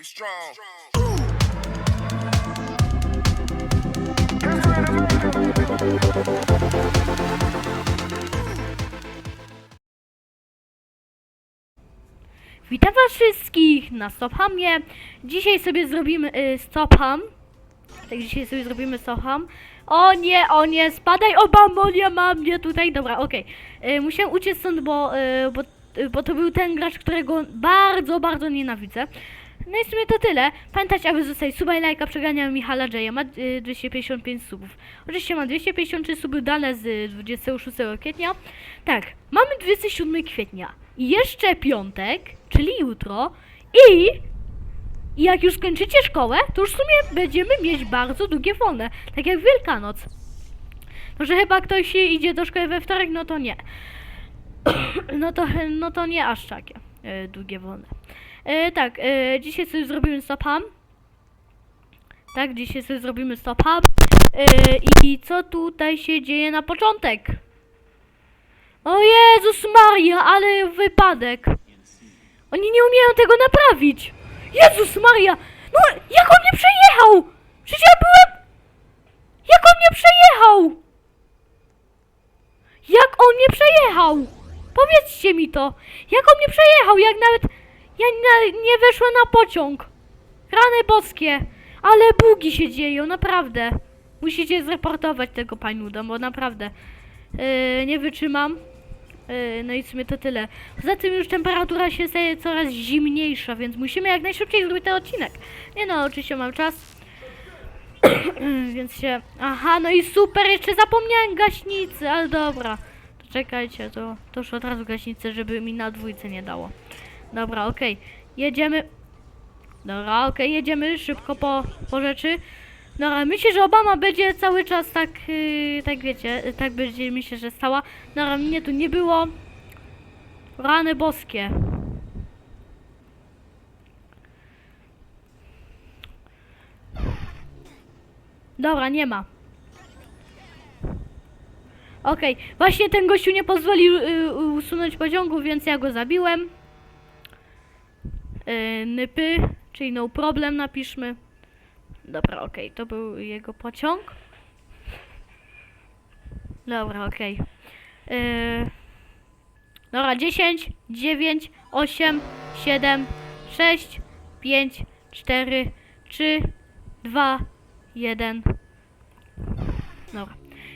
Get strong. Witam was wszystkich na Stophamie. Dzisiaj sobie zrobimy y, Stopham. Tak, dzisiaj sobie zrobimy Stopham. O nie, o nie, spadaj Obamo, nie mam mnie tutaj. Dobra, okej. Y, Musiałem uciec stąd, bo, y, bo, y, bo to był ten gracz, którego bardzo, bardzo nienawidzę. No i w sumie to tyle. Pamiętajcie, aby zostawić suba i lajka. Przeganiam Michala Jaya. Ma y, 255 subów. Oczywiście ma 253 suby dane z y, 26 kwietnia. Tak, mamy 27 kwietnia. Jeszcze piątek, czyli jutro. I jak już skończycie szkołę, to już w sumie będziemy mieć bardzo długie wolne. Tak jak Wielkanoc. No, że chyba ktoś idzie do szkoły we wtorek, no to nie. No to, no to nie aż takie e, długie wolne. E, tak, e, dzisiaj sobie zrobimy stop ham. Tak, dzisiaj sobie zrobimy stop ham. E, I co tutaj się dzieje na początek? O Jezus Maria, ale wypadek. Oni nie umieją tego naprawić. Jezus Maria! No, jak on mnie przejechał? Przecież ja byłem... Jak on mnie przejechał? Jak on mnie przejechał? Powiedzcie mi to. Jak on mnie przejechał? Jak nawet... Ja nie weszłem na pociąg. Rany boskie. Ale bugi się dzieją, naprawdę. Musicie zreportować tego panuda, bo naprawdę... Yy, nie wytrzymam. Yy, No i w sumie to tyle. Poza tym już temperatura się staje coraz zimniejsza, więc musimy jak najszybciej zrobić ten odcinek. Nie no, oczywiście mam czas. więc się... Aha, no i super, jeszcze zapomniałem gaśnicy, ale dobra. To czekajcie, to, to już od razu gaśnicę, żeby mi na dwójce nie dało. Dobra, okej. Jedziemy... Dobra, okej, jedziemy szybko po, po rzeczy. Dobra, myślę, że Obama będzie cały czas tak, yy, tak wiecie, yy, tak będzie myślę, że stała. Dobra, mnie tu nie było. Rany boskie. Dobra, nie ma. Okej, właśnie ten gościu nie pozwolił y, usunąć pociągu, więc ja go zabiłem. Y, nypy, czyli no problem napiszmy. Dobra, okej, to był jego pociąg. Dobra, okej. Yy... Dobra, 10, 9, 8, 7, 6, 5, 4, 3, 2, 1. Dobra.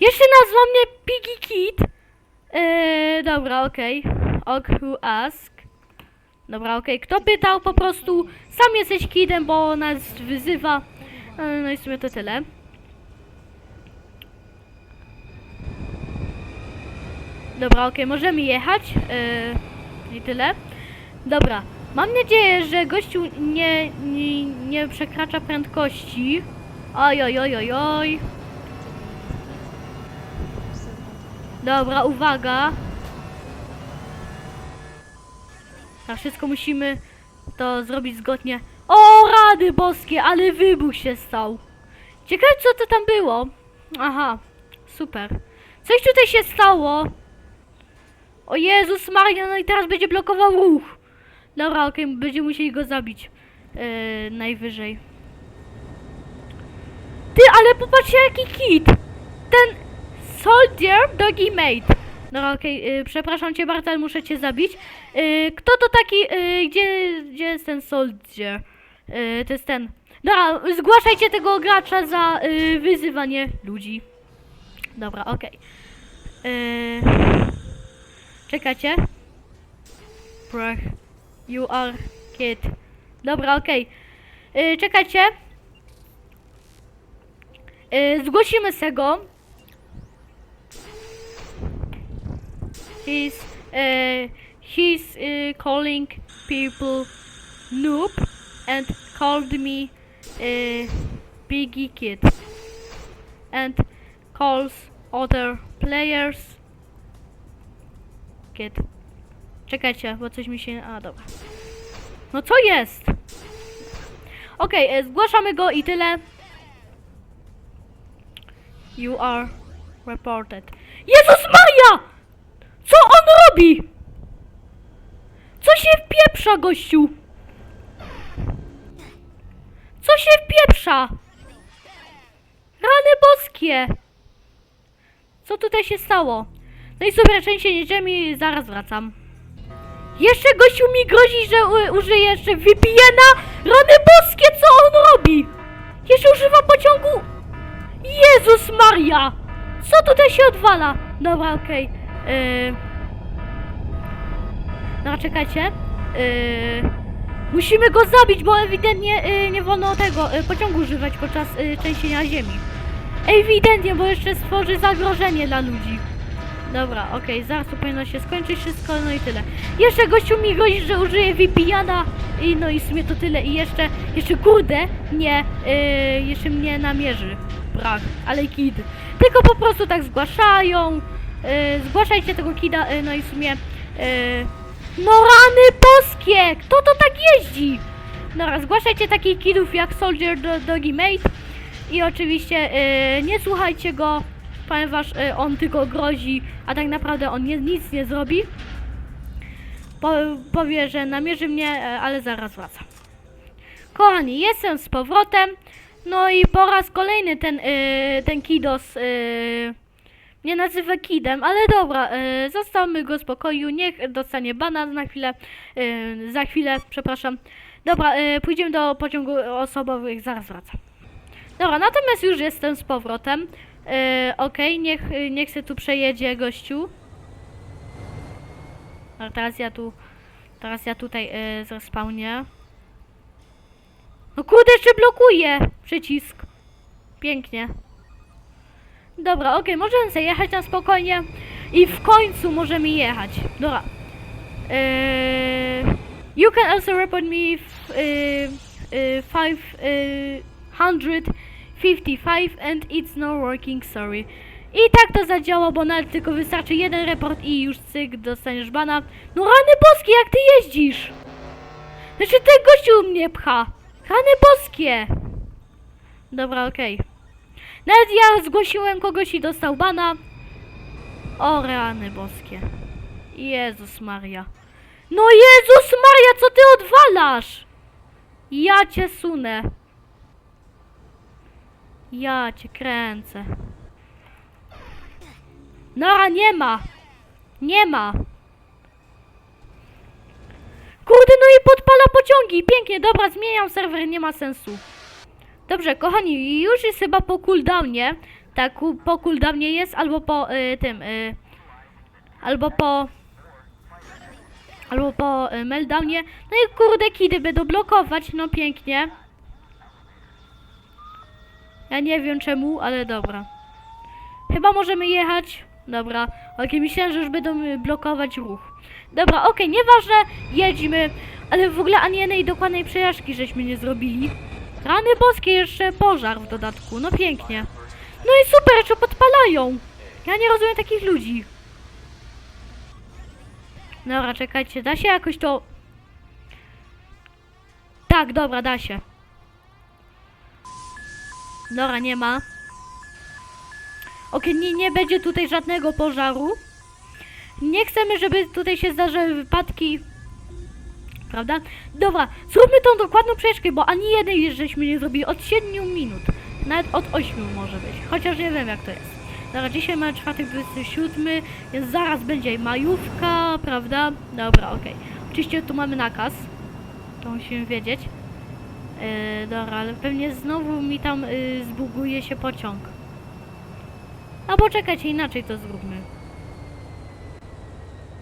Jeszcze nazwał mnie Piggy Kid. Yy, dobra, okej. Ok, who ask? Dobra, okej. Kto pytał? Po prostu sam jesteś kidem, bo nas wyzywa. E, No i w sumie to tyle. Dobra, okej, możemy jechać. Yy, I tyle. Dobra, mam nadzieję, że gościu nie, nie, nie przekracza prędkości. Oj, oj, oj, oj, oj. Dobra, uwaga. A wszystko musimy to zrobić zgodnie. O, rady boskie, ale wybuch się stał. Ciekawe, co to tam było. Aha, super. Coś tutaj się stało. O Jezus Maria, no i teraz będzie blokował ruch. Dobra, okej, będziemy musieli go zabić. Yy, najwyżej. Ty, ale popatrzcie jaki kit. Ten soldier doggy mate. Dobra, okej, yy, przepraszam cię ale muszę cię zabić. Yy, kto to taki, yy, gdzie, gdzie jest ten soldier? Yy, to jest ten. Dobra, zgłaszajcie tego gracza za yy, wyzywanie ludzi. Dobra, okej. Czekajcie. Brach. You are kid. Dobra, okej. Czekajcie. Yy, zgłosimy se go. He's, uh, he's uh, calling people noob and called me uh, Biggie Kid and calls other players Kid. Czekajcie, bo coś mi się... A, dobra. No co jest? Okej, e, zgłaszamy go i tyle. You are reported. Jezus Maria! Co on robi? Co się wpieprza, gościu? Maria! Rany boskie! Co tutaj się stało? No i sobie trzęsienie ziemi, zaraz wracam. Jeszcze gościu mi grozi, że użyje jeszcze VPN-a. Rany boskie, co on robi? Jeszcze używa pociągu. Jezus Maria! Co tutaj się odwala? Dobra, okej. Yy... Dobra, czekajcie. Yy... Musimy go zabić, bo ewidentnie yy, nie wolno tego yy, pociągu używać podczas yy, trzęsienia ziemi. Ewidentnie, bo jeszcze stworzy zagrożenie dla ludzi. Dobra, okej, zaraz to powinno się skończyć wszystko, no i tyle. Jeszcze gościu mi grozi, że użyje VPN-a i no i w sumie to tyle. I jeszcze, jeszcze kurde, nie, yy, jeszcze mnie namierzy. Brak, ale kid. Tylko po prostu tak zgłaszają. Yy, zgłaszajcie tego kida, yy, no i w sumie... Yy, no rany boskie! Kto to tak jeździ? Dobra, zgłaszajcie takich kidów jak Soldier do, Doggy Mate. I oczywiście yy, nie słuchajcie go, ponieważ yy, on tylko grozi, a tak naprawdę on nie, nic nie zrobi. Po, powie, że namierzy mnie, yy, ale zaraz wracam. Kochani, jestem z powrotem. No i po raz kolejny ten, yy, ten Kidos yy, nie nazywa Kidem, ale dobra, yy, zostawmy go w spokoju, niech dostanie banan na chwilę, yy, za chwilę, przepraszam. Dobra, yy, pójdziemy do pociągu osobowych, zaraz wracam. Dobra, natomiast już jestem z powrotem. Yy, Okej, niech, yy, niech się tu przejedzie gościu. A teraz ja tu, teraz ja tutaj yy, zrespawnię. No kurde, jeszcze blokuje przycisk. Pięknie. Dobra, okej, możemy sobie jechać na spokojnie. I w końcu możemy jechać. Dobra. Eee, you can also report me f, five, eee, 155 and it's not working, sorry. I tak to zadziała, bo nawet tylko wystarczy jeden report i już cyk, dostaniesz bana. No rany boskie, jak ty jeździsz? Znaczy ten gościu mnie pcha. Rany boskie. Dobra, okej. Nawet ja zgłosiłem kogoś i dostał bana. O rany boskie. Jezus Maria. No Jezus Maria, co ty odwalasz? Ja cię sunę. Ja cię kręcę. Nora nie ma. Nie ma. Kurde, no i podpala pociągi. Pięknie, dobra, zmieniam serwer, nie ma sensu. Dobrze, kochani, już jest chyba po cooldownie. Tak, po cooldownie jest, albo po y, tym, y, albo po, albo po y, meltdownie. No i kurde, kidy będą blokować, no pięknie. Ja nie wiem czemu, ale dobra. Chyba możemy jechać. Dobra, okej, myślałem, że już będą y, blokować ruch. Dobra, okej, nieważne, jedźmy. Ale w ogóle ani jednej dokładnej przejażdżki żeśmy nie zrobili. Rany boskie, jeszcze pożar w dodatku, no pięknie. No i super, jeszcze podpalają. Ja nie rozumiem takich ludzi. Dobra, czekajcie, da się jakoś to... Tak, dobra, da się. Dobra, nie ma. Okej, nie, nie będzie tutaj żadnego pożaru. Nie chcemy, żeby tutaj się zdarzyły wypadki. Prawda? Dobra, zróbmy tą dokładną przejażdżkę, bo ani jednej żeśmy nie zrobili od 7 minut. Nawet od 8 może być. Chociaż nie wiem jak to jest. Dobra, dzisiaj mamy czwartek 27, więc zaraz będzie majówka, prawda? Dobra, okej. Oczywiście tu mamy nakaz. To musimy wiedzieć. Yy, dobra, ale pewnie znowu mi tam yy, zbuguje się pociąg. A poczekajcie, inaczej to zróbmy.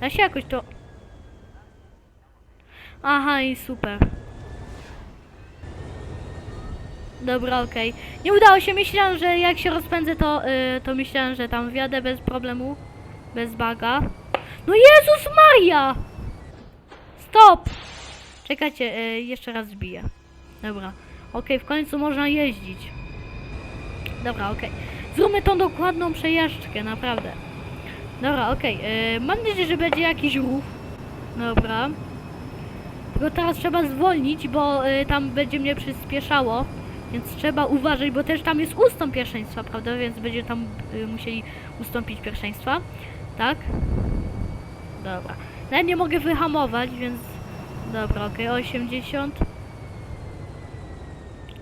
Da się jakoś to... Aha, i super. Dobra, okej. Nie udało się, myślałem, że jak się rozpędzę, to, yy, to myślałem, że tam wjadę bez problemu. Bez baga. No Jezus Maria! Stop! Czekajcie, yy, jeszcze raz zbiję. Dobra. Okej, w końcu można jeździć. Dobra, okej. Zróbmy tą dokładną przejażdżkę, naprawdę. Dobra, okej. yy, Mam nadzieję, że będzie jakiś ruch. Dobra. Tylko teraz trzeba zwolnić, bo y, tam będzie mnie przyspieszało. Więc trzeba uważać, bo też tam jest ustąp pierwszeństwa, prawda? Więc będzie tam y, musieli ustąpić pierwszeństwa. Tak? Dobra. Nawet nie mogę wyhamować, więc... Dobra, okej, 80.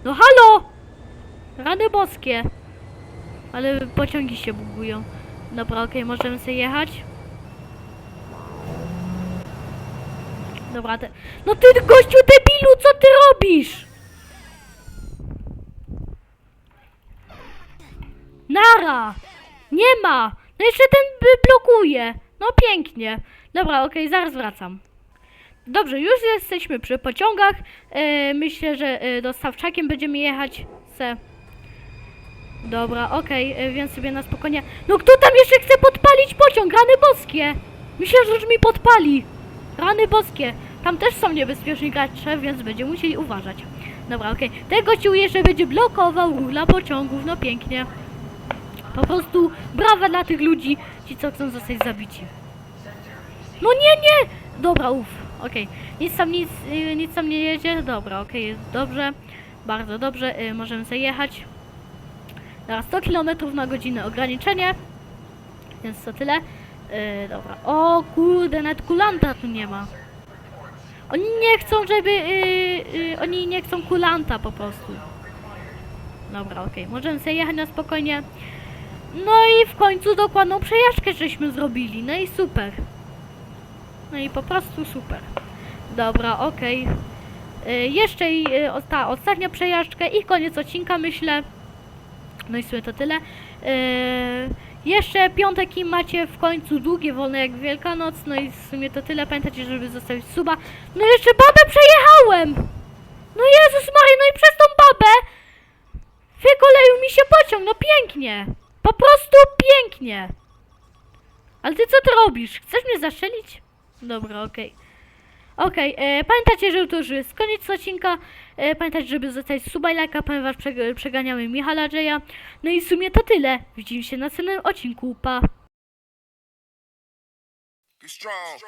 No halo! Rany boskie. Ale pociągi się bugują. Dobra, okej, możemy sobie jechać. Dobra, te... No ty gościu debilu, co ty robisz? Nara! Nie ma! No jeszcze ten blokuje. No pięknie. Dobra, okej, zaraz wracam. Dobrze, już jesteśmy przy pociągach. E, myślę, że e, dostawczakiem będziemy jechać se. Dobra, okej, e, więc sobie na spokojnie. No kto tam jeszcze chce podpalić pociąg? Rany boskie! Myślę, że już mi podpali. Rany boskie. Tam też są niebezpieczni gracze, więc będziemy musieli uważać. Dobra, okej. Ten gościu jeszcze będzie blokował ruch dla pociągów, no pięknie. Po prostu brawa dla tych ludzi, ci co chcą zostać zabici. No nie, nie! Dobra, uff, okej. Nic tam, nic, y, nic tam nie jedzie. Dobra, okej, jest dobrze. Bardzo dobrze, y, możemy sobie jechać. Teraz 100 km na godzinę ograniczenie. Więc to tyle. Y, dobra. O kurde, nawet kulanta tu nie ma. Oni nie chcą, żeby... y, y, oni nie chcą kulanta po prostu. Dobra, okej. Możemy sobie jechać na spokojnie. No i w końcu dokładną przejażdżkę żeśmy zrobili. No i super. No i po prostu super. Dobra, okej. Y, Jeszcze i y, o- ta ostatnia przejażdżka i koniec odcinka myślę. No i w sumie to tyle. Y, jeszcze piątek i macie w końcu długie, wolne jak Wielkanoc. No i w sumie to tyle. Pamiętajcie, żeby zostawić suba. No jeszcze babę przejechałem! No Jezus Maria, no i przez tą babę wykoleił mi się pociąg, no pięknie! Po prostu pięknie! Ale ty co ty robisz? Chcesz mnie zastrzelić? Dobra, okej. Okej, e, pamiętajcie, że to już jest koniec odcinka. E, pamiętajcie, żeby zostawić suba i lajka, ponieważ przeg- przeganiamy Michala Jaya. No i w sumie to tyle. Widzimy się na następnym odcinku. Pa! Be strong.